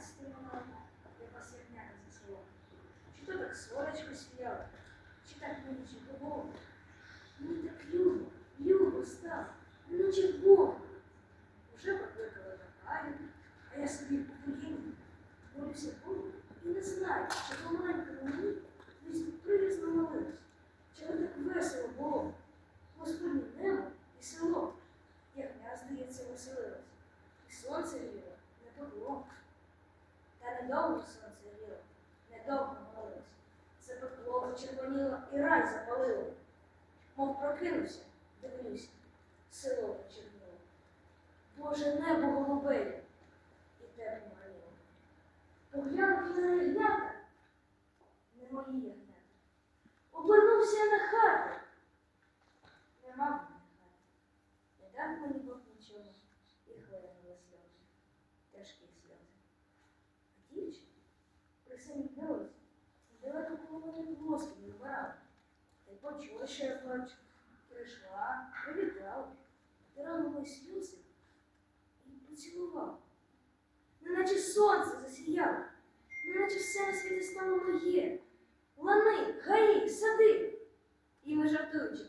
стримала, як вас ягнята за село. Чи то так сонечко сіяло, чи так мені було. Мені так любо, любо стало, наче Бог. Уже покликали на Галю, а я собі у воїні молюся Богу і не знаю, чи помаленькому мені десь привізно молилась, чи не так весело було. Господнє небо і село, ягня, здається, веселилось, і сонце гріло, не пекло. Та недовго сонце гріло, недовго молилось. Запекло, почервоніло і рай запалило. Мов прокинувся, дивлюся, село почерніло. Боже небо голубеє і тепло горіло. Поглянув я на ягнята, не мої ягнята. Обернувся на хату. Нема в мене хати. Не дав мені Бог нічого, і хвилинули сльози, тяжкі сльози. А дівчина присамітнилась, далеко коло мене волоски не вбирала. Та й почула, що я плачу. Прийшла, привітала, потирала мої сльози і поцілувала. Неначе сонце засіяло, неначе все на світі стало моє. Лани, гаї, сади. І ми жартуючи